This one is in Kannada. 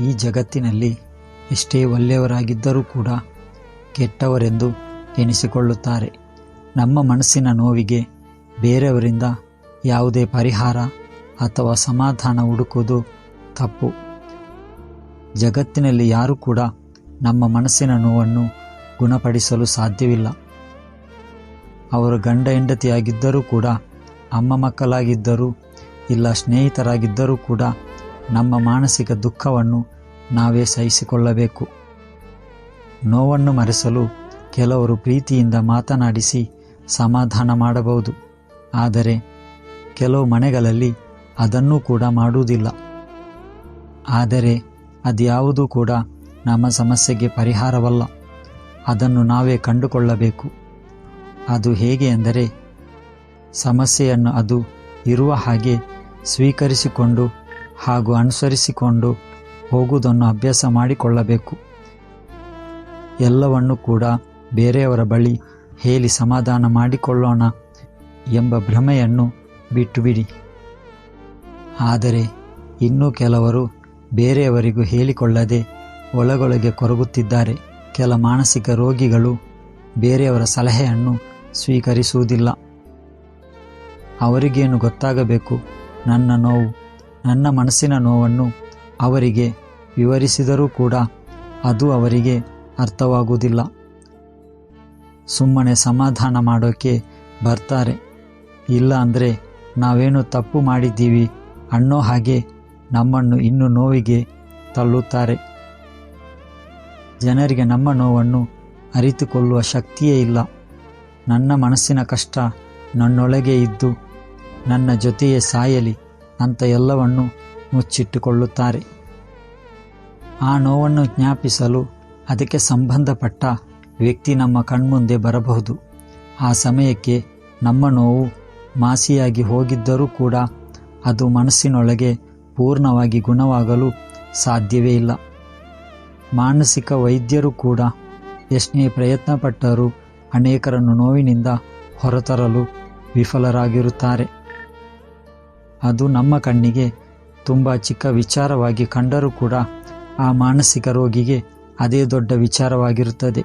ಈ ಜಗತ್ತಿನಲ್ಲಿ ಎಷ್ಟೇ ಒಳ್ಳೆಯವರಾಗಿದ್ದರೂ ಕೂಡ ಕೆಟ್ಟವರೆಂದು ಎನಿಸಿಕೊಳ್ಳುತ್ತಾರೆ. ನಮ್ಮ ಮನಸ್ಸಿನ ನೋವಿಗೆ ಬೇರೆಯವರಿಂದ ಯಾವುದೇ ಪರಿಹಾರ ಅಥವಾ ಸಮಾಧಾನ ಹುಡುಕುವುದು ತಪ್ಪು. ಜಗತ್ತಿನಲ್ಲಿ ಯಾರೂ ಕೂಡ ನಮ್ಮ ಮನಸ್ಸಿನ ನೋವನ್ನು ಗುಣಪಡಿಸಲು ಸಾಧ್ಯವಿಲ್ಲ. ಅವರು ಗಂಡ ಹೆಂಡತಿಯಾಗಿದ್ದರೂ ಕೂಡ, ಅಮ್ಮ ಮಕ್ಕಳಾಗಿದ್ದರೂ ಇಲ್ಲ, ಸ್ನೇಹಿತರಾಗಿದ್ದರೂ ಕೂಡ ನಮ್ಮ ಮಾನಸಿಕ ದುಃಖವನ್ನು ನಾವೇ ಸಹಿಸಿಕೊಳ್ಳಬೇಕು. ನೋವನ್ನು ಮರೆಸಲು ಕೆಲವರು ಪ್ರೀತಿಯಿಂದ ಮಾತನಾಡಿಸಿ ಸಮಾಧಾನ ಮಾಡಬಹುದು. ಆದರೆ ಕೆಲವು ಮನೆಗಳಲ್ಲಿ ಅದನ್ನೂ ಕೂಡ ಮಾಡುವುದಿಲ್ಲ. ಆದರೆ ಅದ್ಯಾವುದೂ ಕೂಡ ನಮ್ಮ ಸಮಸ್ಯೆಗೆ ಪರಿಹಾರವಲ್ಲ. ಅದನ್ನು ನಾವೇ ಕಂಡುಕೊಳ್ಳಬೇಕು. ಅದು ಹೇಗೆ ಎಂದರೆ ಸಮಸ್ಯೆಯನ್ನು ಅದು ಇರುವ ಹಾಗೆ ಸ್ವೀಕರಿಸಿಕೊಂಡು ಹಾಗೂ ಅನುಸರಿಸಿಕೊಂಡು ಹೋಗುವುದನ್ನು ಅಭ್ಯಾಸ ಮಾಡಿಕೊಳ್ಳಬೇಕು. ಎಲ್ಲವನ್ನು ಕೂಡ ಬೇರೆಯವರ ಬಳಿ ಹೇಳಿ ಸಮಾಧಾನ ಮಾಡಿಕೊಳ್ಳೋಣ ಎಂಬ ಭ್ರಮೆಯನ್ನು ಬಿಟ್ಟುಬಿಡಿ. ಆದರೆ ಇನ್ನೂ ಕೆಲವರು ಬೇರೆಯವರಿಗೂ ಹೇಳಿಕೊಳ್ಳದೆ ಒಳಗೊಳಗೆ ಕೊರಗುತ್ತಿದ್ದಾರೆ. ಕೆಲ ಮಾನಸಿಕ ರೋಗಿಗಳು ಬೇರೆಯವರ ಸಲಹೆಯನ್ನು ಸ್ವೀಕರಿಸುವುದಿಲ್ಲ. ಅವರಿಗೇನು ಗೊತ್ತಾಗಬೇಕು? ನನ್ನ ನೋವು ನನ್ನ ಮನಸ್ಸಿನ ನೋವನ್ನು ಅವರಿಗೆ ವಿವರಿಸಿದರೂ ಕೂಡ ಅದು ಅವರಿಗೆ ಅರ್ಥವಾಗುವುದಿಲ್ಲ. ಸುಮ್ಮನೆ ಸಮಾಧಾನ ಮಾಡೋಕ್ಕೆ ಬರ್ತಾರೆ. ಇಲ್ಲ ಅಂದರೆ ನಾವೇನು ತಪ್ಪು ಮಾಡಿದ್ದೀವಿ ಅನ್ನೋ ಹಾಗೆ ನಮ್ಮನ್ನು ಇನ್ನು ನೋವಿಗೆ ತಳ್ಳುತ್ತಾರೆ. ಜನರಿಗೆ ನಮ್ಮ ನೋವನ್ನು ಅರಿತುಕೊಳ್ಳುವ ಶಕ್ತಿಯೇ ಇಲ್ಲ. ನನ್ನ ಮನಸ್ಸಿನ ಕಷ್ಟ ನನ್ನೊಳಗೆ ಇದ್ದು ನನ್ನ ಜೊತೆಯೇ ಸಾಯಲಿ. ಅಂತ ಎಲ್ಲವನ್ನು ಮುಚ್ಚಿಟ್ಟುಕೊಳ್ಳುತ್ತಾರೆ. ಆ ನೋವನ್ನು ಜ್ಞಾಪಿಸಲು ಅದಕ್ಕೆ ಸಂಬಂಧಪಟ್ಟ ವ್ಯಕ್ತಿ ನಮ್ಮ ಕಣ್ಮುಂದೆ ಬರಬಹುದು. ಆ ಸಮಯಕ್ಕೆ ನಮ್ಮ ನೋವು ಮಾಸಿಯಾಗಿ ಹೋಗಿದ್ದರೂ ಕೂಡ ಅದು ಮನಸ್ಸಿನೊಳಗೆ ಪೂರ್ಣವಾಗಿ ಗುಣವಾಗಲು ಸಾಧ್ಯವೇ ಇಲ್ಲ. ಮಾನಸಿಕ ವೈದ್ಯರು ಕೂಡ ಎಷ್ಟೇ ಪ್ರಯತ್ನಪಟ್ಟರೂ ಅನೇಕರನ್ನು ನೋವಿನಿಂದ ಹೊರತರಲು ವಿಫಲರಾಗಿರುತ್ತಾರೆ. ಅದು ನಮ್ಮ ಕಣ್ಣಿಗೆ ತುಂಬ ಚಿಕ್ಕ ವಿಚಾರವಾಗಿ ಕಂಡರೂ ಕೂಡ ಆ ಮಾನಸಿಕ ರೋಗಿಗೆ ಅದೇ ದೊಡ್ಡ ವಿಚಾರವಾಗಿರುತ್ತದೆ.